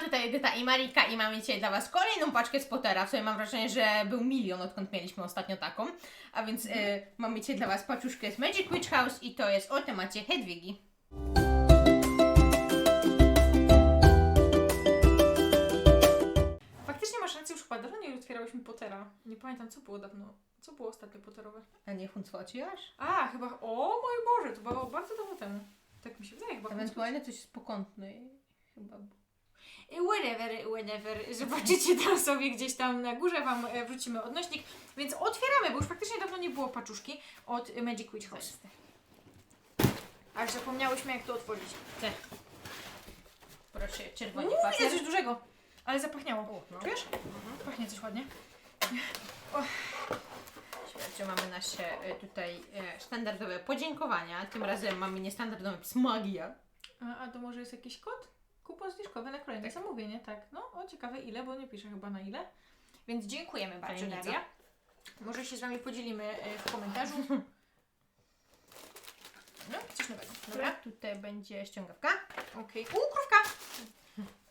tutaj Edyta i Marika i mamy dzisiaj dla Was kolejną paczkę z Pottera. W sumie mam wrażenie, że był milion, odkąd mieliśmy ostatnio taką. A więc e, mamy dzisiaj dla Was paczuszkę z Magic Witch House i to jest o temacie Hedwigi. Faktycznie masz rację, już chyba dawno nie otwierałyśmy Pottera. Nie pamiętam, co było dawno. Co było ostatnio Potterowe? A nie Huncwociarz? A, chyba, o mój Boże, to było bardzo dawno temu. Tak mi się wydaje, chyba. Ewentualnie coś z pokątnej. Chyba. E, Whatever, whatever. Zobaczycie tam sobie gdzieś tam na górze, Wam e, wrzucimy odnośnik. Więc otwieramy, bo już faktycznie dawno nie było paczuszki od Magic Witch House. Aż zapomniałyśmy, jak to otworzyć. Te. Proszę, czerwony Uuu, papier. jest coś dużego. Ale zapachniało. U, no. Czujesz? Pachnie coś ładnie. Słuchajcie, mamy nasze e, tutaj e, standardowe podziękowania. Tym razem mamy niestandardowy napis magia. A, a to może jest jakiś kod? Kupon zniżkowy na kolejne zamówienie, tak. No, o ciekawe ile, bo nie pisze chyba na ile. Więc dziękujemy bardzo. Daria. Może się z Wami podzielimy e, w komentarzu. No, coś nowego. Dobra, tutaj będzie ściągawka. Okej. Okay. Ukrówka!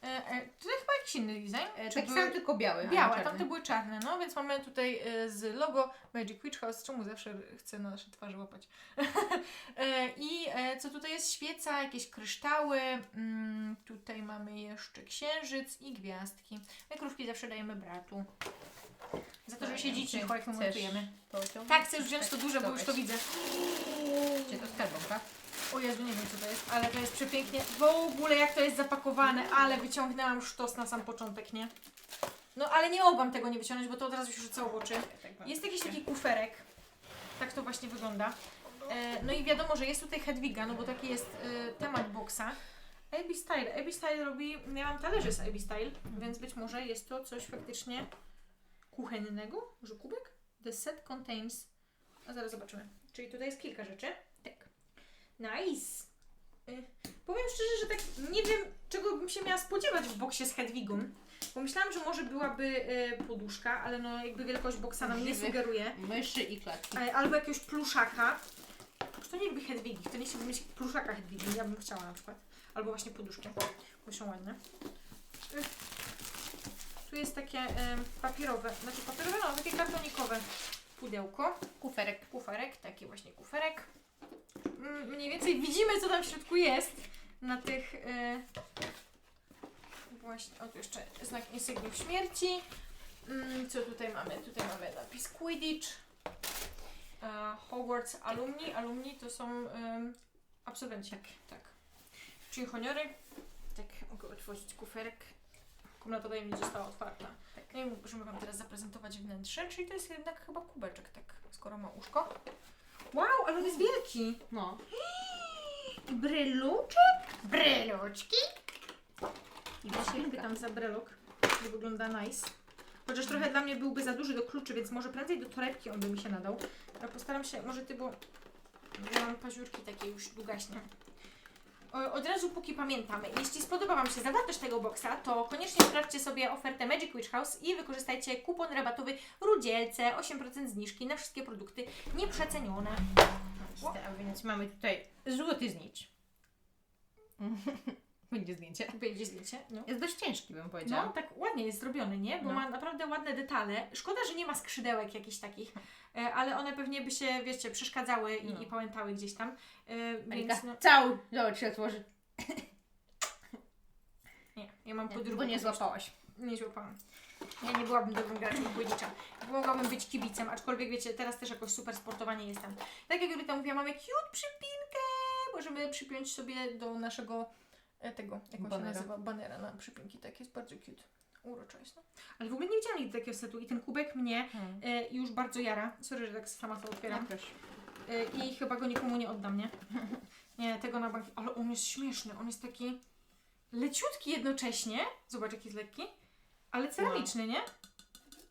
E, e, tutaj chyba jakiś inny design. E, Czy taki były- sam, tylko biały. Białe, tamte były czarne, no więc mamy tutaj e, z logo Magic Witch House, czemu zawsze chcę na nasze twarze łapać. e, I e, co tutaj jest? Świeca, jakieś kryształy, mm, tutaj mamy jeszcze księżyc i gwiazdki. My krówki zawsze dajemy bratu. Za to, że siedzi cicho, jak Chcesz montujemy. Tak, chcę już wziąć to duże, bo już to widzę. Gdzie to skarbonka? O Jezu, nie wiem co to jest, ale to jest przepięknie. W ogóle jak to jest zapakowane, ale wyciągnęłam sztos na sam początek, nie? No ale nie mogłam tego nie wyciągnąć, bo to od razu się rzucało w oczy. Jest jakiś taki kuferek. Tak to właśnie wygląda. E, no i wiadomo, że jest tutaj Hedwiga, no bo taki jest e, temat boxa. AB Style. AB Style robi, ja mam talerze z AB Style, więc być może jest to coś faktycznie kuchennego. Może kubek? The set contains... A zaraz zobaczymy. Czyli tutaj jest kilka rzeczy. Nice. Y, powiem szczerze, że tak nie wiem, czego bym się miała spodziewać w boksie z Hedwigą. Pomyślałam, że może byłaby y, poduszka, ale no jakby wielkość boksa nam nie Żywych. sugeruje. Myszy i klatki. E, Albo jakiegoś pluszaka. Kto nie lubi Hedwigi? Kto nie chciałby mieć pluszaka Hedwigi? Ja bym chciała na przykład. Albo właśnie poduszkę, bo są ładne. Y, Tu jest takie em, papierowe, znaczy papierowe, no takie kartonikowe pudełko. Kuferek. Kuferek, taki właśnie kuferek. Mniej więcej widzimy, co tam w środku jest na tych. E, właśnie, o tu jeszcze znak insygniów śmierci. Mm, co tutaj mamy? Tutaj mamy napis Quidditch. E, Hogwarts Alumni. Alumni to są absolwenci. Tak, tak. Czyli honiory. Tak, mogę otworzyć kuferek. Komnata tajemnic została otwarta. Tak. No i możemy Wam teraz zaprezentować wnętrze, czyli to jest jednak chyba kubeczek, tak, skoro ma uszko. Wow, ale on jest wielki! No. I bryluczek? Bryluczki? I właśnie pytam za brelok, że wygląda nice. Chociaż trochę dla mnie byłby za duży do kluczy, więc może prędzej do torebki on by mi się nadał. Ale postaram się, może ty, bo ja mam paziurki takie już długaśne. Od razu póki pamiętam, jeśli spodoba Wam się zawartość tego boxa, to koniecznie sprawdźcie sobie ofertę Magic Witch House i wykorzystajcie kupon rabatowy Rudzielce, 8% zniżki na wszystkie produkty nieprzecenione. A więc mamy tutaj złoty znicz. Będzie zdjęcie. Będzie zdjęcie? No. Jest dość ciężki, bym powiedziała. No, tak ładnie jest zrobiony, nie? Bo No. ma naprawdę ładne detale. Szkoda, że nie ma skrzydełek jakichś takich, e, ale one pewnie by się, wiecie, przeszkadzały i, No. i pamiętały gdzieś tam. E, Marika, więc no, cały, zobacz się otworzy. nie, ja mam podróż. bo nie złapałaś. Nie złapałam. Ja nie byłabym dobrym graczem Quidditcha. Mogłabym być kibicem, aczkolwiek wiecie, teraz też jakoś super sportowa nie jestem. Tak jak Julita mówiła, mamy cute przypinkę. Możemy przypiąć sobie do naszego tego, jak on się Banera. nazywa, banera na przypinki. Tak, jest bardzo cute. Uroczo jest, no. Ale w ogóle nie widziałam nigdy takiego setu i ten kubek mnie Hmm. e, już bardzo jara. Sorry, że tak sama to otwieram. proszę. E, I chyba go nikomu nie oddam, nie? Nie, tego na bank. Ale on jest śmieszny. On jest taki leciutki jednocześnie. Zobacz, jaki jest lekki. Ale ceramiczny, nie?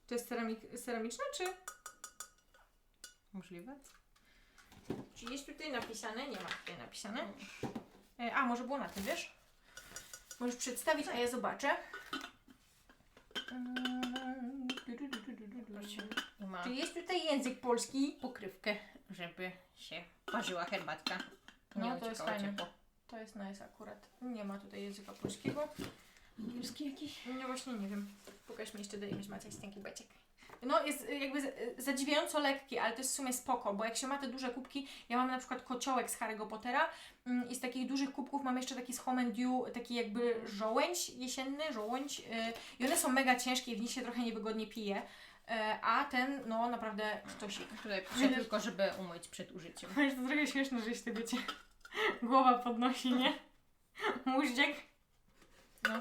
To jest ceramik, ceramiczne, czy? Możliwe? Czy jest tutaj napisane? Nie ma tutaj napisane. E, a, może było na tym, wiesz? Możesz przedstawić, a ja zobaczę. Proszę. I ma Czy jest tutaj język polski? pokrywkę, żeby się parzyła herbatka. No, Nie to jest uciekało fajne. ciepło. To jest nice akurat. Nie ma tutaj języka polskiego. niebieski jakiś? No właśnie nie wiem. Pokaż mi jeszcze do ileś macie taki beczek. No jest y, jakby y, zadziwiająco lekki, ale to jest w sumie spoko, bo jak się ma te duże kubki, ja mam na przykład kociołek z Harry'ego Pottera mm, i z takich dużych kubków mam jeszcze taki z Home and Dew, taki jakby żołędź jesienny, żołędź y, i one są mega ciężkie i w nich się trochę niewygodnie pije, y, a ten no naprawdę sztosik. Tutaj piszę tylko, żeby umyć przed użyciem. Wiesz, to trochę śmieszne, że jeśli wiecie, głowa podnosi, nie? Móździek. No,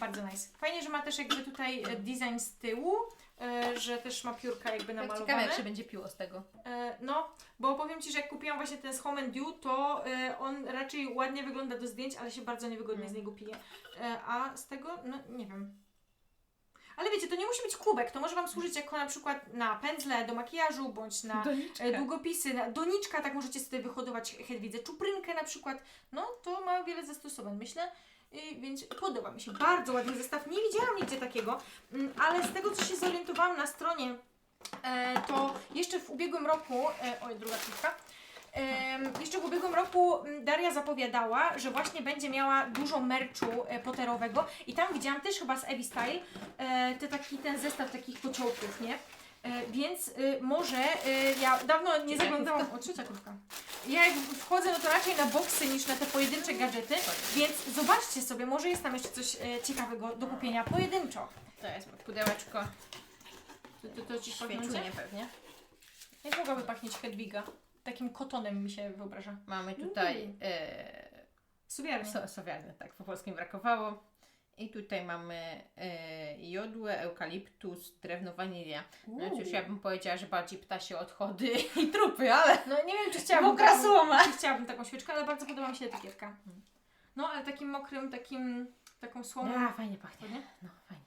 bardzo nice. Fajnie, że ma też jakby tutaj e, design z tyłu, e, że też ma piórka jakby Tak namalowane. ciekawe, jak się będzie piło z tego. E, no, bo powiem Ci, że jak kupiłam właśnie ten z Home and Dew, to e, on raczej ładnie wygląda do zdjęć, ale się bardzo niewygodnie Mm. z niego pije. E, a z tego, no nie wiem. Ale wiecie, to nie musi być kubek, to może Wam służyć jako na przykład na pędzle do makijażu, bądź na e, długopisy, na, doniczka, tak możecie sobie wyhodować Hedwidze, czuprynkę na przykład. No, to ma wiele zastosowań, myślę. Więc podoba mi się. Bardzo ładny zestaw. Nie widziałam nigdzie takiego, mm, ale z tego, co się zorientowałam na stronie, e, to jeszcze w ubiegłym roku, e, oj, druga Em, jeszcze w ubiegłym roku mm, Daria zapowiadała, że właśnie będzie miała dużo merchu e, poterowego i tam widziałam też chyba z Evi Style te taki, ten zestaw takich kociołków, nie? E, więc y, może y, ja dawno nie zaglądałam. O, trzecia krówka. Ja jak wchodzę, no to raczej na boksy niż na te pojedyncze gadżety, więc zobaczcie sobie, może jest tam jeszcze coś e, ciekawego do kupienia pojedynczo. To jest pudełeczko. To, to, to ci pachnie? pewnie. Jak mogłaby pachnieć Hedwiga? Takim kotonem mi się wyobraża. Mamy tutaj Mm. e, Subiarnie. so, sowiarny, tak po polsku mi brakowało. I tutaj mamy e, jodłę, eukaliptus, drewno, wanilia. No cóż, ja bym powiedziała, że bardziej ptasie odchody i trupy, ale No nie wiem, czy chciałabym, Mokra taką, słoma. czy chciałabym taką świeczkę, ale bardzo podoba mi się etykietka. No, ale takim mokrym, takim, taką słomą. Ja, fajnie pachnie. Ładnie? No, fajnie.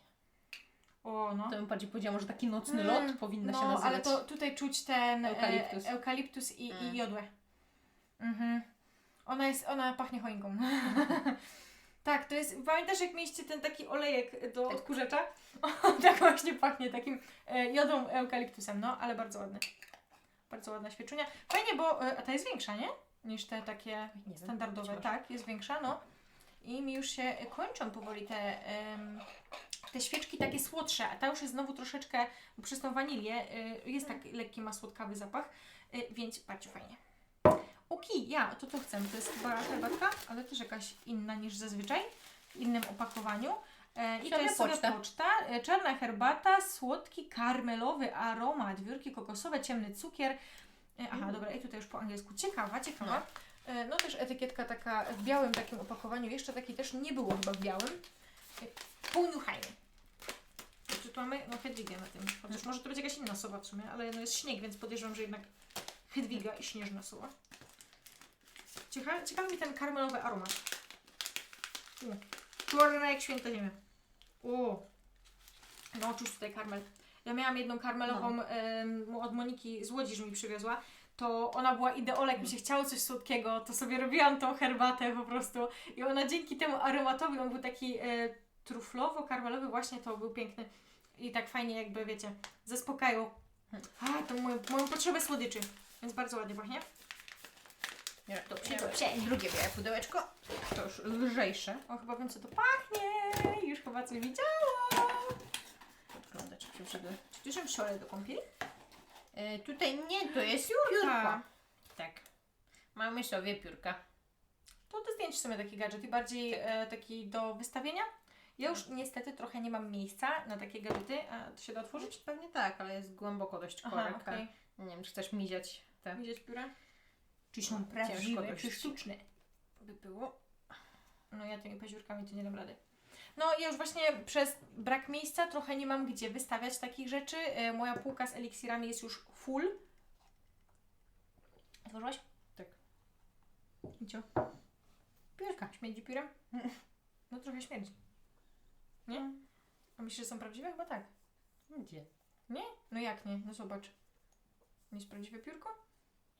O, no. To bym bardziej powiedziała, może taki nocny Mm, lot powinno no, się nazywać. ale to tutaj czuć ten Eukaliptus. eukaliptus, eukaliptus i, Mm. i jodłę. Mhm. Ona jest, ona pachnie choinką. tak, to jest, pamiętasz jak mieliście ten taki olejek do Tak. odkurzacza? O, tak właśnie pachnie, takim e, jodą eukaliptusem, no, ale bardzo ładny. Bardzo ładna świeczunia. Fajnie, bo, e, a ta jest większa, nie? Niż te takie wiem, standardowe. być może. Tak, jest większa, no. I mi już się kończą powoli te, em, te świeczki takie słodsze, a ta już jest znowu troszeczkę przez tą wanilię. y, jest tak lekki, ma słodkawy zapach, y, więc bardzo fajnie. Oki, ja, to to chcę. To jest chyba herbatka, ale też jakaś inna niż zazwyczaj, w innym opakowaniu. E, I to jest sobie poczta. poczta. E, Czarna herbata, słodki karmelowy aromat, wiórki kokosowe, ciemny cukier. E, Aha, Mm. dobra, i tutaj już po angielsku. Ciekawa, ciekawa. E, No też etykietka taka w białym takim opakowaniu. Jeszcze takiej też nie było chyba w białym. E, Półniuchajny. Czy tu mamy? No Hedwigę na tym. Chociaż może to będzie jakaś inna sowa w sumie, ale no jest śnieg, więc podejrzewam, że jednak Hedwiga i śnieżna sowa. Ciekawy, ciekawy mi ten karmelowy aromat. Czarna jak święta ziemia. O, no czuć tutaj karmel. Ja miałam jedną karmelową em, od Moniki z Łodzi, że mi przywiozła. To ona była ideolem, jak mi się chciało coś słodkiego, to sobie robiłam tą herbatę po prostu. I ona dzięki temu aromatowi, on był taki e, truflowo-karmelowy, właśnie to był piękny. I tak fajnie jakby, wiecie, zaspokajał a, to moją, moją potrzebę słodyczy. Więc bardzo ładnie pachnie. Nie, Dobrze, dobrze. Drugie białe pudełeczko. To już lżejsze. O, chyba wiem co to pachnie. Już chyba coś widziałam. Wygląda, czy przygody. Czy szole do kąpieli? E, tutaj nie, to jest piórko. Tak. Mamy sobie piórka. To do zdjęć w sumie taki gadżet i bardziej e, taki do wystawienia. Ja już niestety trochę nie mam miejsca na takie gadżety. A to się da otworzyć? Pewnie tak, ale jest głęboko dość Aha, korek. okej. Nie wiem, czy chcesz miziać te. Widzieć pióra? Czy są Ciężko prawdziwe, czy sztuczne? By było. No ja tymi paziurkami to nie dam rady. No ja już właśnie przez brak miejsca trochę nie mam gdzie wystawiać takich rzeczy. E, moja półka z eliksirami jest już full. Otworzyłaś? Tak. I co? Piórka. Śmierdzi piórem? No trochę śmierdzi. Nie? A myślisz, że są prawdziwe? Chyba tak. Gdzie? No jak nie? No zobacz. Nie jest prawdziwe piórko?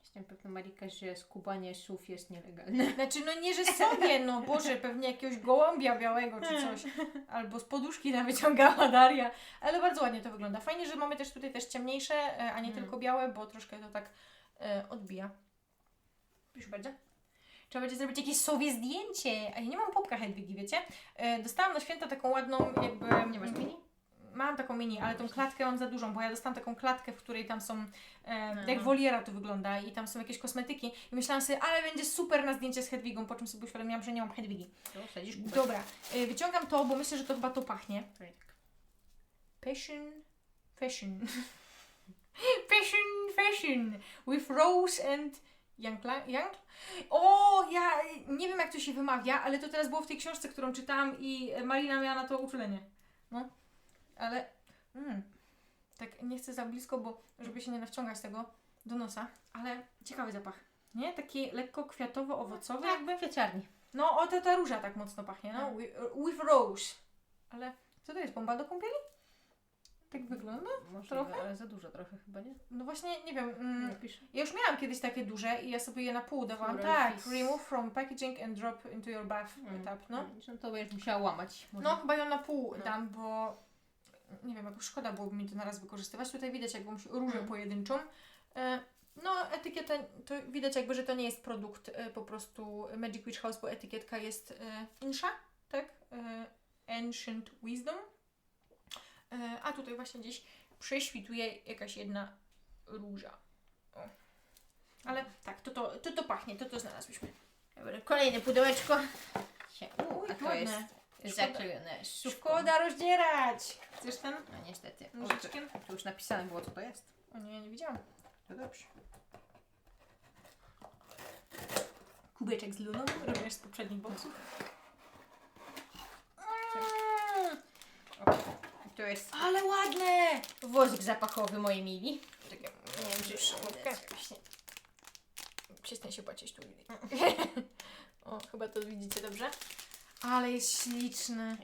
Jestem pewna, Marika, że skubanie słów jest nielegalne. Znaczy, no nie, że sobie, no Boże, pewnie jakiegoś gołąbia białego czy coś. Albo z poduszki nam wyciągała Daria. Ale bardzo ładnie to wygląda. Fajnie, że mamy też tutaj też ciemniejsze, e, a nie Mm. tylko białe, bo troszkę to tak e, odbija. Proszę bardzo. Trzeba będzie zrobić jakieś sobie zdjęcie. A ja nie mam popka Hedwigi, wiecie? E, dostałam na święta taką ładną jakby... Nie masz mini? Mam taką mini, ale tą klatkę mam za dużą, bo ja dostałam taką klatkę, w której tam są, e, jak woliera to wygląda i tam są jakieś kosmetyki i myślałam sobie, ale będzie super na zdjęcie z Hedwigą, po czym sobie uświadomiłam, że nie mam Hedwigi. Dobra, e, wyciągam to, bo myślę, że to chyba to pachnie. Tak. Passion, fashion. fashion, fashion. With rose and young, young? O, ja nie wiem jak to się wymawia, ale to teraz było w tej książce, którą czytałam i Malina miała na to uczulenie. No, ale mm, tak nie chcę za blisko, bo żeby się nie nawciągać tego do nosa, ale ciekawy zapach. Nie? Taki lekko kwiatowo-owocowy Tak, jakby. w kwieciarni. No, o, ta, ta róża tak mocno pachnie, no. Tak. With, with rose. Ale co to jest, bomba do kąpieli? Tak wygląda? Możliwe, Trochę? ale za dużo trochę chyba, nie? No właśnie, nie wiem. Mm, ja już miałam kiedyś takie duże i ja sobie je na pół dawałam. Tak, remove from packaging and drop into your bath tap, no. No to będziesz musiała łamać. Może. No, chyba ją na pół No. dam, bo nie wiem, jakoś szkoda byłoby mi to na raz wykorzystywać. Tutaj widać jakąś różę Mm. pojedynczą. E, No, etykietę, to widać jakby, że to nie jest produkt e, po prostu Magic Witch House, bo etykietka jest e, insza, tak? Ancient Wisdom. A tutaj właśnie gdzieś prześwituje jakaś jedna róża. O. Ale tak, to to, to, to pachnie, to to znalazłyśmy. Kolejne pudełeczko. Uj, to jest. Zaklejone szybko. Szkoda rozdzierać! Chcesz ten? No niestety. Nożyczkiem? tu, już napisane było co to jest. O nie, nie widziałam. No dobrze. kubeczek z luną, również z poprzednich boksów. O, to jest Ale ładne! wozik zapachowy mojej mili. Czekaj, Nie wiem, czy już szkówkę. Przestań się patrzeć tu. o, chyba to widzicie dobrze. Ale jest śliczny.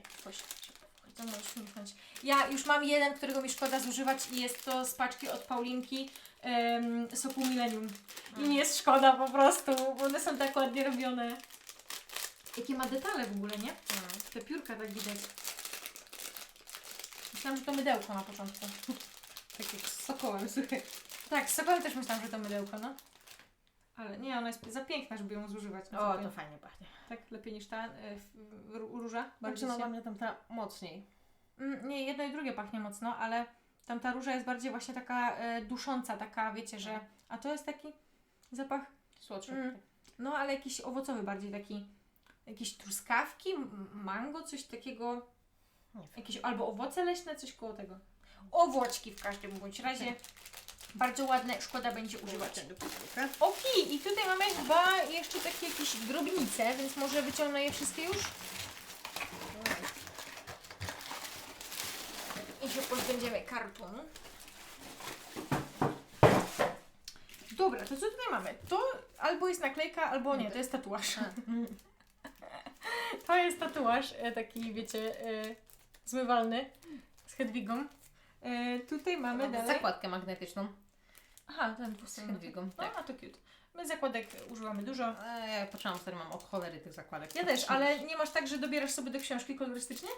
To możesz michnąć. Ja już mam jeden, którego mi szkoda zużywać i jest to z paczki od Paulinki em, soku Millennium. I nie jest szkoda po prostu, bo one są tak ładnie robione. Jakie ma detale w ogóle, nie? Te piórka tak widać. Myślałam, że to mydełko na początku. Tak jak z sokołem, słuchaj. Tak, z sokolem też myślałam, że to mydełko, no. Ale nie, ona jest za piękna, żeby ją zużywać. O, to fajnie pachnie. Tak, lepiej niż ta y, róża. Znaczy no dla mnie tam ta mocniej. Mm, Nie, jedno i drugie pachnie mocno, ale tamta róża jest bardziej właśnie taka e, dusząca, taka, wiecie, że... A to jest taki zapach, Słodszy. Mm. no ale jakiś owocowy bardziej, taki... Jakieś truskawki, mango, coś takiego... Jakieś albo owoce leśne, coś koło tego. Owłoczki w każdym bądź razie. Bardzo ładne, szkoda będzie używać. Okej, i tutaj mamy chyba jeszcze takie jakieś drobnice, więc może wyciągnę je wszystkie już i się pozbędziemy kartonu. Dobra, to co tutaj mamy? To albo jest naklejka, albo nie, to jest tatuaż. To jest tatuaż, e, taki wiecie, e, zmywalny z Hedwigą. E, tutaj mamy Mamy dalej... zakładkę magnetyczną Aha, ten z Hedwigą. No, Tak. a to cute. My zakładek używamy dużo. E, Ja poczęłam, wtedy mam od cholery tych zakładek. Ja też, ale nie masz tak, że dobierasz sobie do książki kolorystycznie?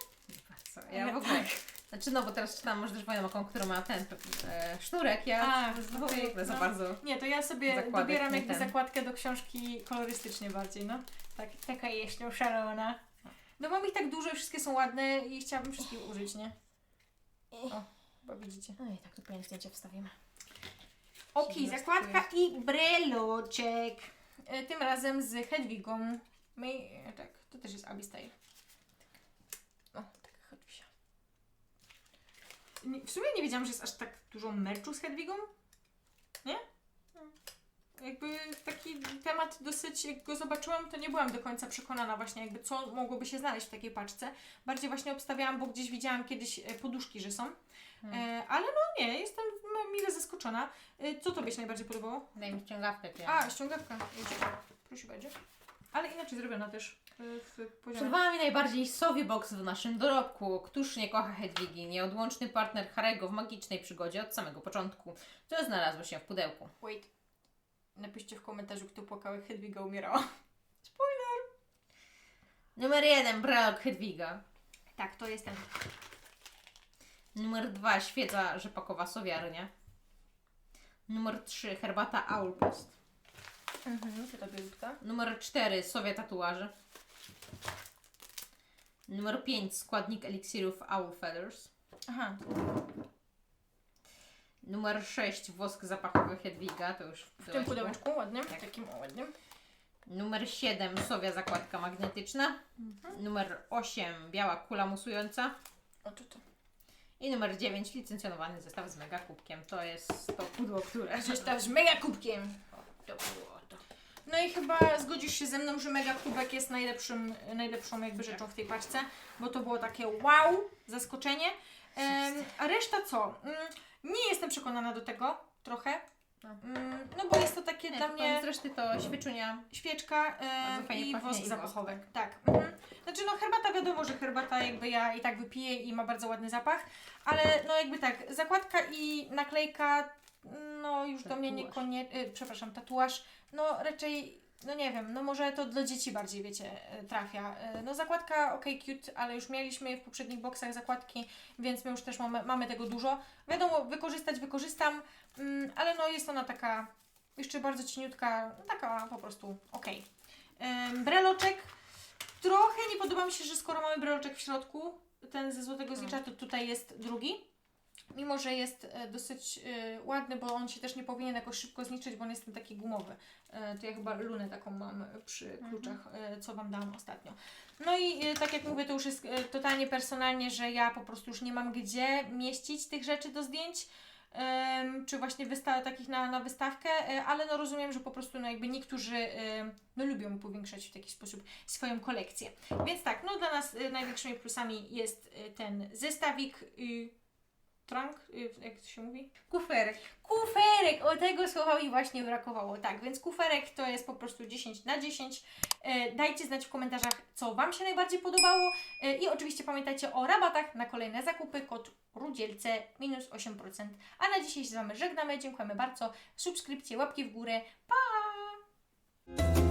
Co? Ja w ogóle. Znaczy no, bo teraz czytam może też moją oką, która ma ten e, sznurek, ja A, w no, za no. bardzo. Nie, to ja sobie Zakładek, dobieram nie jakby ten. zakładkę do książki kolorystycznie bardziej, no. Tak, taka jeszcze szalona. No mam ich tak dużo wszystkie są ładne i chciałabym wszystkich użyć, nie? O, bo widzicie. No i tak tu pewnie zdjęcie wstawimy. Się zakładka i breloczek. E, Tym razem z Hedwigą. My, e, tak, to też jest Abby Style. O, taka Hedwisia. Nie- W sumie nie wiedziałam, że jest aż tak dużo merchu z Hedwigą. Nie? Jakby taki temat dosyć, jak go zobaczyłam, to nie byłam do końca przekonana właśnie jakby co mogłoby się znaleźć w takiej paczce. Bardziej właśnie obstawiałam, bo gdzieś widziałam kiedyś e, poduszki, że są. E, ale no nie, jestem mile zaskoczona. E, co Tobie się najbardziej podobało? Daj mi ściągawkę. ja- A, ściągawka. Proszę bardzo. Ale inaczej zrobiona też e, w poziomie. Przed Wami najbardziej sowie box w naszym dorobku. Któż nie kocha Hedwigi? Nieodłączny partner Harego w magicznej przygodzie od samego początku. To znalazło się w pudełku. Wait. Napiszcie w komentarzu, kto płakał, jak Hedwiga umierała. Numer jeden, bralok Hedwiga. Tak, to jest ten. Numer dwa, świeca rzepakowa sowiarnia. Numer trzy, herbata Aulpost. Mhm, to ta biutka. Numer 4 Sowia tatuaży. Numer 5 składnik eliksirów Owl Feathers. Aha, Numer 6 wosk zapachowy Hedwiga, to już w tym pudełeczku ładnym, Tak. takim ładnym. Numer 7 Sowia zakładka magnetyczna. Numer 8 biała kula musująca. O, to. I numer 9 licencjonowany zestaw z mega kubkiem. To jest to pudło, które... Zestaw z mega kubkiem. To było to. No i chyba zgodzisz się ze mną, że mega kubek jest najlepszym, najlepszą jakby rzeczą w tej paczce, bo to było takie wow, zaskoczenie. Em, a reszta co? Mm, nie jestem przekonana do tego, trochę. No. Mm, no bo jest to takie Nie, dla to mnie Zresztą to świeczenia. świeczka Bardzo fajnie i pachnie wosk i zapachowy. wosk, Tak. Mhm. Wiadomo, że herbata jakby ja i tak wypiję i ma bardzo ładny zapach, ale no jakby tak, zakładka i naklejka no już do mnie Tatuaż. niekoniecznie, y, przepraszam, tatuaż, no raczej, no nie wiem, no może to dla dzieci bardziej, wiecie, y, trafia. Y, No zakładka ok, cute, ale już mieliśmy w poprzednich boksach zakładki, więc my już też mamy, mamy tego dużo. Wiadomo, wykorzystać wykorzystam, mm, ale no jest ona taka jeszcze bardzo cieniutka, no taka po prostu ok. Breloczek, trochę nie podoba mi się, że skoro mamy breloczek w środku, ten ze złotego znicza, to tutaj jest drugi. Mimo, że jest e, dosyć e, ładny, bo on się też nie powinien jakoś szybko zniszczyć, bo on jest ten taki gumowy. E, to ja chyba lunę taką mam przy kluczach, e, co Wam dałam ostatnio. No i e, tak jak mówię, to już jest e, totalnie personalnie, że ja po prostu już nie mam gdzie mieścić tych rzeczy do zdjęć. Czy właśnie wysta- takich na, na wystawkę, e, ale no rozumiem, że po prostu no jakby niektórzy em, no lubią powiększać w taki sposób swoją kolekcję. Więc tak, no dla nas e, największymi plusami jest e, ten zestawik trunk, jak to się mówi? Kuferek. Kuferek! O tego słowa mi właśnie brakowało. Tak, więc kuferek to jest po prostu 10 na 10. E, dajcie znać w komentarzach, co Wam się najbardziej podobało. E, I oczywiście pamiętajcie o rabatach na kolejne zakupy. Kod Rudzielce minus 8%. A na dzisiaj się z Wami żegnamy. Dziękujemy bardzo. Subskrypcje, łapki w górę. Pa!